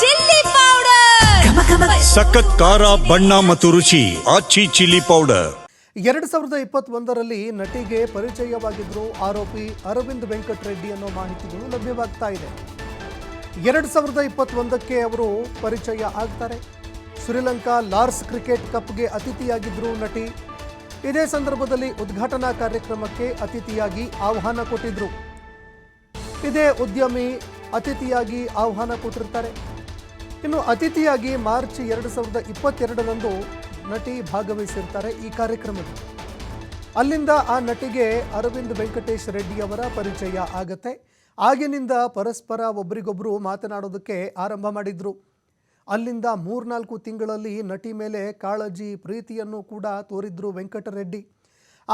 Chilli powder. ಸಖತ್ ಖಾರ ಬಣ್ಣ ಮತ್ತು ರುಚಿ ಆಚಿ ಚಿಲ್ಲಿ ಪೌಡರ್. ಎರಡು ಸಾವಿರದ ಇಪ್ಪತ್ತೊಂದರಲ್ಲಿ ನಟಿಗೆ ಪರಿಚಯವಾಗಿದ್ದರು ಆರೋಪಿ ಅರವಿಂದ್ ವೆಂಕಟರೆಡ್ಡಿ ಅನ್ನೋ ಮಾಹಿತಿಗಳು ಲಭ್ಯವಾಗ್ತಾ ಇದೆ. ಎರಡು ಸಾವಿರದ ಇಪ್ಪತ್ತೊಂದಕ್ಕೆ ಅವರು ಪರಿಚಯ ಆಗ್ತಾರೆ. ಶ್ರೀಲಂಕಾ ಲಾರ್ಸ್ ಕ್ರಿಕೆಟ್ ಕಪ್ಗೆ ಅತಿಥಿಯಾಗಿದ್ದರು ನಟಿ. ಇದೇ ಸಂದರ್ಭದಲ್ಲಿ ಉದ್ಘಾಟನಾ ಕಾರ್ಯಕ್ರಮಕ್ಕೆ ಅತಿಥಿಯಾಗಿ ಆಹ್ವಾನ ಕೊಟ್ಟಿದ್ರು. ಇದೇ ಉದ್ಯಮಿ ಅತಿಥಿಯಾಗಿ ಆಹ್ವಾನ ಕೊಟ್ಟಿರ್ತಾರೆ ಇನ್ನು ಅತಿಥಿಯಾಗಿ ಮಾರ್ಚ್ ಎರಡು ಸಾವಿರದ ಇಪ್ಪತ್ತೆರಡರಂದು ನಟಿ ಭಾಗವಹಿಸಿರ್ತಾರೆ ಈ ಕಾರ್ಯಕ್ರಮದಲ್ಲಿ. ಅಲ್ಲಿಂದ ಆ ನಟಿಗೆ ಅರವಿಂದ್ ವೆಂಕಟೇಶ್ ರೆಡ್ಡಿ ಅವರ ಪರಿಚಯ ಆಗತ್ತೆ. ಆಗಿನಿಂದ ಪರಸ್ಪರ ಒಬ್ಬರಿಗೊಬ್ಬರು ಮಾತನಾಡೋದಕ್ಕೆ ಆರಂಭ ಮಾಡಿದ್ರು. ಅಲ್ಲಿಂದ ಮೂರ್ನಾಲ್ಕು ತಿಂಗಳಲ್ಲಿ ನಟಿ ಮೇಲೆ ಕಾಳಜಿ, ಪ್ರೀತಿಯನ್ನು ಕೂಡ ತೋರಿದ್ರು ವೆಂಕಟರೆಡ್ಡಿ.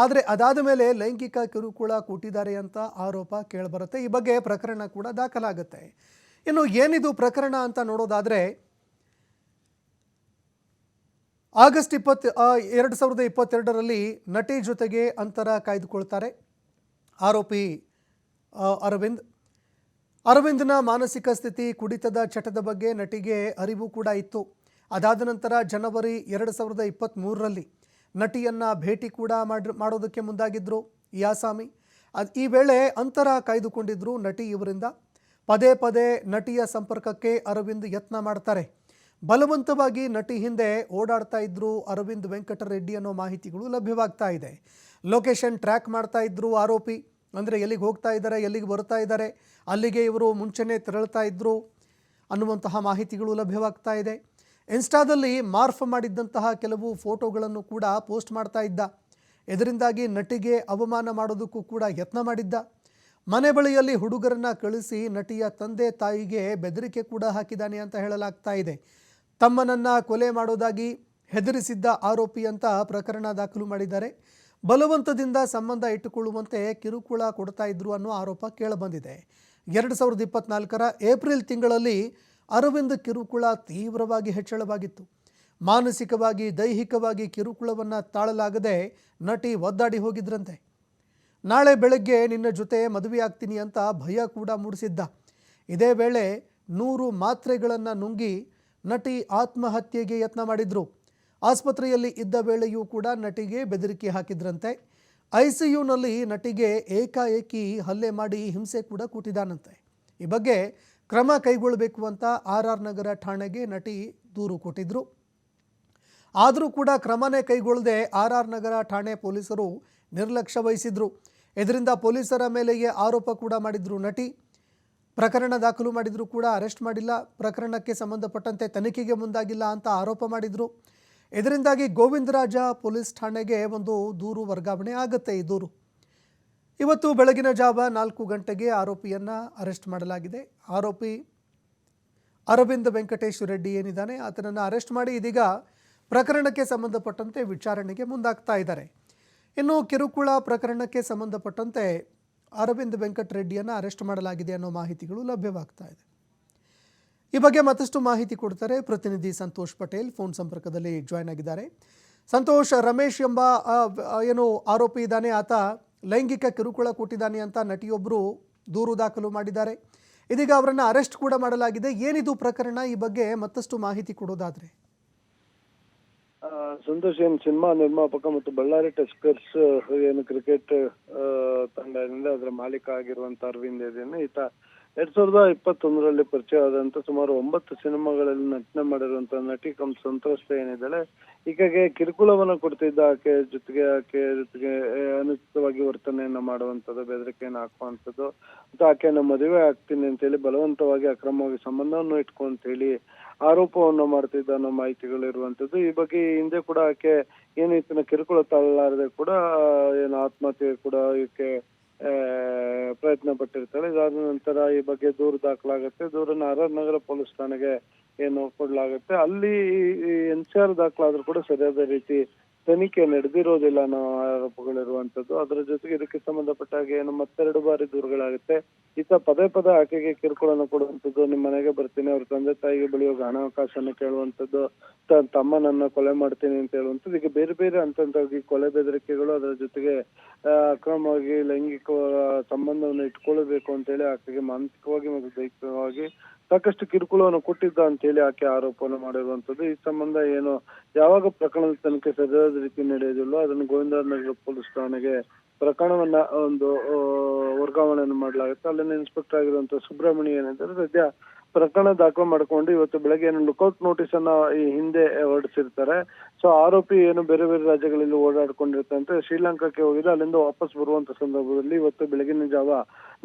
ಆದರೆ ಅದಾದ ಮೇಲೆ ಲೈಂಗಿಕ ಕಿರುಕುಳ ಕೊಟ್ಟಿದ್ದಾರೆ ಅಂತ ಆರೋಪ ಕೇಳಿಬರುತ್ತೆ. ಈ ಬಗ್ಗೆ ಪ್ರಕರಣ ಕೂಡ ದಾಖಲಾಗುತ್ತೆ. ಇನ್ನು ಏನಿದು ಪ್ರಕರಣ ಅಂತ ನೋಡೋದಾದರೆ, ಆಗಸ್ಟ್ ಇಪ್ಪತ್ತು ಎರಡು ಸಾವಿರದ ಇಪ್ಪತ್ತೆರಡರಲ್ಲಿ ನಟಿ ಜೊತೆಗೆ ಅಂತರ ಕಾಯ್ದುಕೊಳ್ತಾರೆ. ಆರೋಪಿ ಅರವಿಂದ್. ಅರವಿಂದ್ನ ಮಾನಸಿಕ ಸ್ಥಿತಿ ಕುಡಿತದ ಚಟದ ಬಗ್ಗೆ ನಟಿಗೆ ಅರಿವು ಕೂಡ ಇತ್ತು. ಅದಾದ ನಂತರ ಜನವರಿ ಎರಡು ಸಾವಿರದ ಇಪ್ಪತ್ತ್ಮೂರರಲ್ಲಿ ನಟಿಯನ್ನು ಭೇಟಿ ಕೂಡ ಮಾಡಿ ಮಾಡೋದಕ್ಕೆ ಮುಂದಾಗಿದ್ದರು ಈ ಅದು, ಈ ವೇಳೆ ಅಂತರ ಕಾಯ್ದುಕೊಂಡಿದ್ರು ನಟಿ ಇವರಿಂದ. ಪದೇ ಪದೇ ನಟಿಯ ಸಂಪರ್ಕಕ್ಕೆ ಅರವಿಂದ್ ಯತ್ನ ಮಾಡ್ತಾರೆ. ಬಲವಂತವಾಗಿ ನಟಿ ಹಿಂದೆ ಓಡಾಡ್ತಾ ಇದ್ರು ಅರವಿಂದ್ ವೆಂಕಟರೆಡ್ಡಿ ಅನ್ನೋ ಮಾಹಿತಿಗಳು ಲಭ್ಯವಾಗ್ತಾ ಇದೆ. ಲೊಕೇಶನ್ ಟ್ರ್ಯಾಕ್ ಮಾಡ್ತಾ ಇದ್ರು ಆರೋಪಿ. ಅಂದರೆ ಎಲ್ಲಿಗೆ ಹೋಗ್ತಾ ಇದ್ದಾರೆ ಎಲ್ಲಿಗೆ ಬರ್ತಾ ಇದ್ದಾರೆ ಅಲ್ಲಿಗೆ ಇವರು ಮುಂಚೆನೇ ತೆರಳ್ತಾ ಇದ್ರು ಅನ್ನುವಂತಹ ಮಾಹಿತಿಗಳು ಲಭ್ಯವಾಗ್ತಾ ಇದೆ. ಇನ್ಸ್ಟಾದಲ್ಲಿ ಮಾರ್ಫ್ ಮಾಡಿದ್ದಂತಹ ಕೆಲವು ಫೋಟೋಗಳನ್ನು ಕೂಡ ಪೋಸ್ಟ್ ಮಾಡ್ತಾ ಇದ್ದ. ಇದರಿಂದಾಗಿ ನಟಿಗೆ ಅವಮಾನ ಮಾಡೋದಕ್ಕೂ ಕೂಡ ಯತ್ನ ಮಾಡಿದ್ದ. ಮನೆ ಬಳಿಯಲ್ಲಿ ಹುಡುಗರನ್ನ ಕಳಿಸಿ ನಟಿಯ ತಂದೆ ತಾಯಿಗೆ ಬೆದರಿಕೆ ಕೂಡ ಹಾಕಿದ್ದಾನೆ ಅಂತ ಹೇಳಲಾಗ್ತಾ ಇದೆ. ತಮ್ಮನನ್ನ ಕೊಲೆ ಮಾಡೋದಾಗಿ ಹೆದರಿಸಿದ್ದ ಆರೋಪಿ ಅಂತ ಪ್ರಕರಣ ದಾಖಲು ಮಾಡಿದ್ದಾರೆ. ಬಲವಂತದಿಂದ ಸಂಬಂಧ ಇಟ್ಟುಕೊಳ್ಳುವಂತೆ ಕಿರುಕುಳ ಕೊಡ್ತಾ ಇದ್ರು ಅನ್ನೋ ಆರೋಪ ಕೇಳಬಂದಿದೆ. ಎರಡು ಸಾವಿರದ ಇಪ್ಪತ್ನಾಲ್ಕರ ಏಪ್ರಿಲ್ ತಿಂಗಳಲ್ಲಿ ಅರವಿಂದ್ ಕಿರುಕುಳ ತೀವ್ರವಾಗಿ ಹೆಚ್ಚಳವಾಗಿತ್ತು. ಮಾನಸಿಕವಾಗಿ, ದೈಹಿಕವಾಗಿ ಕಿರುಕುಳವನ್ನು ತಾಳಲಾಗದೆ ನಟಿ ಒದ್ದಾಡಿ ಹೋಗಿದ್ರಂತೆ. ನಾಳೆ ಬೆಳಗ್ಗೆ ನಿನ್ನ ಜೊತೆ ಮದುವೆ ಆಗ್ತೀನಿ ಅಂತ ಭಯ ಕೂಡ ಮೂಡಿಸಿದ್ದ. ಇದೇ ವೇಳೆ ನೂರು ಮಾತ್ರೆಗಳನ್ನು ನುಂಗಿ ನಟಿ ಆತ್ಮಹತ್ಯೆಗೆ ಯತ್ನ ಮಾಡಿದ್ರು. ಆಸ್ಪತ್ರೆಯಲ್ಲಿ ಇದ್ದ ವೇಳೆಯೂ ಕೂಡ ನಟಿಗೆ ಬೆದರಿಕೆ ಹಾಕಿದ್ರಂತೆ. ಐ ಸಿ ಯುನಲ್ಲಿ ನಟಿಗೆ ಏಕಾಏಕಿ ಹಲ್ಲೆ ಮಾಡಿ ಹಿಂಸೆ ಕೂಡ ಕೂಟಿದಾನಂತೆ ಈ ಬಗ್ಗೆ ಕ್ರಮ ಕೈಗೊಳ್ಳಬೇಕು ಅಂತ ಆರ್ ಆರ್ ನಗರ ಠಾಣೆಗೆ ನಟಿ ದೂರು ಕೊಟ್ಟಿದ್ದರು ಆದರೂ ಕೂಡ ಕ್ರಮನೇ ಕೈಗೊಳ್ಳದೆ ಆರ್ ಆರ್ ನಗರ ಠಾಣೆ ಪೊಲೀಸರು ನಿರ್ಲಕ್ಷ್ಯ ವಹಿಸಿದ್ರು. ಇದರಿಂದ ಪೊಲೀಸರ ಮೇಲೆಯೇ ಆರೋಪ ಕೂಡ ಮಾಡಿದ್ರು ನಟಿ. ಪ್ರಕರಣ ದಾಖಲು ಮಾಡಿದ್ರು ಕೂಡ ಅರೆಸ್ಟ್ ಮಾಡಿಲ್ಲ. ಪ್ರಕರಣಕ್ಕೆ ಸಂಬಂಧಪಟ್ಟಂತೆ ತನಿಖೆಗೆ ಮುಂದಾಗಿಲ್ಲ ಅಂತ ಆರೋಪ ಮಾಡಿದ್ರು. ಇದರಿಂದಾಗಿ ಗೋವಿಂದರಾಜ ಪೊಲೀಸ್ ಠಾಣೆಗೆ ಒಂದು ದೂರು ವರ್ಗಾವಣೆ ಆಗುತ್ತೆ ಈ ದೂರು. ಇವತ್ತು ಬೆಳಗಿನ ಜಾವ ನಾಲ್ಕು ಗಂಟೆಗೆ ಆರೋಪಿಯನ್ನು ಅರೆಸ್ಟ್ ಮಾಡಲಾಗಿದೆ. ಆರೋಪಿ ಅರವಿಂದ್ ವೆಂಕಟೇಶ್ ರೆಡ್ಡಿ ಏನಿದ್ದಾನೆ, ಆತನನ್ನು ಅರೆಸ್ಟ್ ಮಾಡಿ ಇದೀಗ ಪ್ರಕರಣಕ್ಕೆ ಸಂಬಂಧಪಟ್ಟಂತೆ ವಿಚಾರಣೆಗೆ ಮುಂದಾಗ್ತಾ ಇದ್ದಾರೆ. ಇನ್ನು ಕಿರುಕುಳ ಪ್ರಕರಣಕ್ಕೆ ಸಂಬಂಧಪಟ್ಟಂತೆ ಅರವಿಂದ್ ವೆಂಕಟರೆಡ್ಡಿಯನ್ನು ಅರೆಸ್ಟ್ ಮಾಡಲಾಗಿದೆ ಅನ್ನೋ ಮಾಹಿತಿಗಳು ಲಭ್ಯವಾಗ್ತಾ ಇದೆ. ಈ ಬಗ್ಗೆ ಮತ್ತಷ್ಟು ಮಾಹಿತಿ ಕೊಡ್ತಾರೆ ಪ್ರತಿನಿಧಿ ಸಂತೋಷ್ ಪಟೇಲ್. ಫೋನ್ ಸಂಪರ್ಕದಲ್ಲಿ ಜಾಯ್ನ್ ಆಗಿದ್ದಾರೆ. ಸಂತೋಷ್, ರಮೇಶ್ ಎಂಬ ಏನು ಆರೋಪಿ ಇದ್ದಾನೆ, ಆತ ಲೈಂಗಿಕ ಕಿರುಕುಳ ಕೊಟ್ಟಿದ್ದಾನೆ ಅಂತ ನಟಿಯೊಬ್ಬರು ದೂರು ದಾಖಲು ಮಾಡಿದ್ದಾರೆ. ಇದೀಗ ಅವರನ್ನು ಅರೆಸ್ಟ್ ಕೂಡ ಮಾಡಲಾಗಿದೆ. ಏನಿದು ಪ್ರಕರಣ? ಈ ಬಗ್ಗೆ ಮತ್ತಷ್ಟು ಮಾಹಿತಿ ಕೊಡೋದಾದ್ರೆ. ಸಂತೋಷ್ ಏನ್ ಸಿನಿಮಾ ನಿರ್ಮಾಪಕ ಮತ್ತು ಬಳ್ಳಾರಿ ಟೆಸ್ಕರ್ಸ್, ಏನು ಕ್ರಿಕೆಟ್ ತಂಡದಿಂದ ಅದರ ಮಾಲೀಕ ಆಗಿರುವಂತ ಅರವಿಂದ್ ಇದೇನು ಈತ ಎರಡ್ ಸಾವಿರದ ಇಪ್ಪತ್ತೊಂದರಲ್ಲಿ ಪರಿಚಯ ಆದಂತ ಸುಮಾರು ಒಂಬತ್ತು ಸಿನಿಮಾಗಳಲ್ಲಿ ನಟನೆ ಮಾಡಿರುವಂತ ನಟಿ ಕಮ್ ಸಂತ್ರಸ್ತ ಏನಿದ್ದಾಳೆ. ಈಕೆಗೆ ಕಿರುಕುಳವನ್ನ ಕೊಡ್ತಿದ್ದ ಆಕೆ ಜೊತೆಗೆ ಆಕೆ ಜೊತೆಗೆ ಅನುಚಿತವಾಗಿ ವರ್ತನೆಯನ್ನ ಮಾಡುವಂತದ್ದು, ಬೆದರಿಕೆಯನ್ನು ಹಾಕುವಂತದ್ದು, ಮತ್ತು ಆಕೆಯನ್ನ ಮದುವೆ ಆಗ್ತೀನಿ ಅಂತ ಹೇಳಿ ಬಲವಂತವಾಗಿ ಅಕ್ರಮವಾಗಿ ಸಂಬಂಧವನ್ನು ಇಟ್ಕೊಂತ ಹೇಳಿ ಆರೋಪವನ್ನು ಮಾಡ್ತಿದ್ದ ಅನ್ನೋ ಮಾಹಿತಿಗಳು ಇರುವಂತದ್ದು. ಈ ಬಗ್ಗೆ ಹಿಂದೆ ಕೂಡ ಆಕೆ ಏನು ಕಿರುಕುಳ ತಾಳಲಾರದೆ ಕೂಡ ಏನು ಆತ್ಮಹತ್ಯೆ ಕೂಡ ಈಕೆ ಪ್ರಯತ್ನ ಪಟ್ಟಿರ್ತಾಳೆ. ಇದಾದ ನಂತರ ಈ ಬಗ್ಗೆ ದೂರು ದಾಖಲಾಗುತ್ತೆ. ದೂರನ್ನ ಆರ್ ನಗರ ಪೊಲೀಸ್ ಠಾಣೆಗೆ ಏನು ಕೊಡಲಾಗುತ್ತೆ. ಅಲ್ಲಿ ಎನ್ ಸಿ ಆರ್ ದಾಖಲಾದ್ರೂ ಕೂಡ ಸರಿಯಾದ ರೀತಿ ತನಿಖೆ ನಡೆದಿರೋದಿಲ್ಲ ಅನ್ನೋ ಆರೋಪಗಳಿರುವಂತದ್ದು ಅದರ ಜೊತೆಗೆ ಇದಕ್ಕೆ ಸಂಬಂಧಪಟ್ಟ ಹಾಗೆ ಏನು ಮತ್ತೆರಡು ಬಾರಿ ದೂರುಗಳಾಗುತ್ತೆ. ಈತ ಪದೇ ಪದ ಆಕೆಗೆ ಕಿರುಕುಳನ ಕೊಡುವಂತದ್ದು ನಿಮ್ಮ ಮನೆಗೆ ಬರ್ತೀನಿ, ಅವ್ರ ತಂದೆ ತಾಯಿಗೆ ಬೆಳೆಯುವಾಗ ಹಣಾವಕಾಶನ ಕೇಳುವಂತದ್ದು ತಮ್ಮ ತಮ್ಮನನ್ನ ಕೊಲೆ ಮಾಡ್ತೀನಿ ಅಂತ ಹೇಳುವಂಥದ್ದು. ಈಗ ಬೇರೆ ಬೇರೆ ಹಂತವಾಗಿ ಕೊಲೆ ಬೆದರಿಕೆಗಳು ಅದರ ಜೊತೆಗೆ ಅಕ್ರಮವಾಗಿ ಲೈಂಗಿಕ ಸಂಬಂಧವನ್ನು ಇಟ್ಕೊಳ್ಬೇಕು ಅಂತ ಹೇಳಿ ಆಕೆಗೆ ಮಾನಸಿಕವಾಗಿ ಮತ್ತು ದೈಹಿಕವಾಗಿ ಸಾಕಷ್ಟು ಕಿರುಕುಳವನ್ನು ಕೊಟ್ಟಿದ್ದ ಅಂತ ಹೇಳಿ ಆಕೆ ಆರೋಪವನ್ನು ಮಾಡಿರುವಂತದ್ದು ಈ ಸಂಬಂಧ ಏನು, ಯಾವಾಗ ಪ್ರಕರಣದ ತನಿಖೆ ಸರಿಯಾದ ರೀತಿ ನಡೆಯೋದಿಲ್ಲ ಅದನ್ನು ಗೋವಿಂದನಗರ ಪೊಲೀಸ್ ಠಾಣೆಗೆ ಪ್ರಕರಣವನ್ನ ಒಂದು ವರ್ಗಾವಣೆಯನ್ನು ಮಾಡಲಾಗುತ್ತೆ. ಅಲ್ಲಿನ ಇನ್ಸ್ಪೆಕ್ಟರ್ ಆಗಿರುವಂತಹ ಸುಬ್ರಹ್ಮಣ್ಯ ಏನಿದ್ದಾರೆ, ಸದ್ಯ ಪ್ರಕರಣ ದಾಖಲು ಮಾಡ್ಕೊಂಡು ಇವತ್ತು ಬೆಳಗ್ಗೆ ಏನು ಲುಕೌಟ್ ನೋಟಿಸ್ ಅನ್ನ ಈ ಹಿಂದೆ ಹೊರಡಿಸಿರ್ತಾರೆ. ಸೊ ಆರೋಪಿ ಏನು ಬೇರೆ ಬೇರೆ ರಾಜ್ಯಗಳಲ್ಲಿ ಓಡಾಡ್ಕೊಂಡಿರ್ತಂತೆ ಶ್ರೀಲಂಕಾಕ್ಕೆ ಹೋಗಿದ್ದು ಅಲ್ಲಿಂದ ವಾಪಸ್ ಬರುವಂತ ಸಂದರ್ಭದಲ್ಲಿ ಇವತ್ತು ಬೆಳಗಿನ ಜಾವ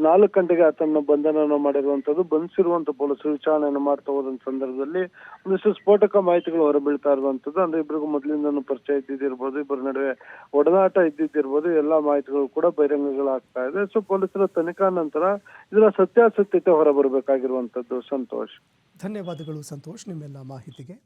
ನಾಲ್ಕು ಗಂಟೆಗೆ ಆತನ ಬಂಧನವನ್ನು ಮಾಡಿರುವಂತದ್ದು ಬಂಧಿಸಿರುವಂತ ಪೊಲೀಸರು ವಿಚಾರಣೆಯನ್ನು ಮಾಡ್ತಾ ಹೋದಂತ ಸಂದರ್ಭದಲ್ಲಿ ಒಂದಿಷ್ಟು ಸ್ಫೋಟಕ ಮಾಹಿತಿಗಳು ಹೊರಬೀಳ್ತಾ ಇರುವಂತದ್ದು ಅಂದ್ರೆ ಇಬ್ಬರಿಗೂ ಮೊದಲಿಂದನೂ ಪರಿಚಯ ಇದ್ದಿದ್ದಿರ್ಬೋದು, ಇಬ್ಬರ ನಡುವೆ ಒಡನಾಟ ಇದ್ದಿದ್ದಿರ್ಬೋದು, ಎಲ್ಲಾ ಮಾಹಿತಿಗಳು ಕೂಡ ಬಹಿರಂಗಗಳಾಗ್ತಾ ಇದೆ. ಸೊ ಪೊಲೀಸರ ತನಿಖಾ ನಂತರ ಇದರ ಸತ್ಯಾಸತ್ಯತೆ ಹೊರಬರಬೇಕಾಗಿರುವಂತದ್ದು ಸಂತೋಷ್. ಧನ್ಯವಾದಗಳು ಸಂತೋಷ್, ನಿಮ್ಮೆಲ್ಲ ಮಾಹಿತಿಗೆ.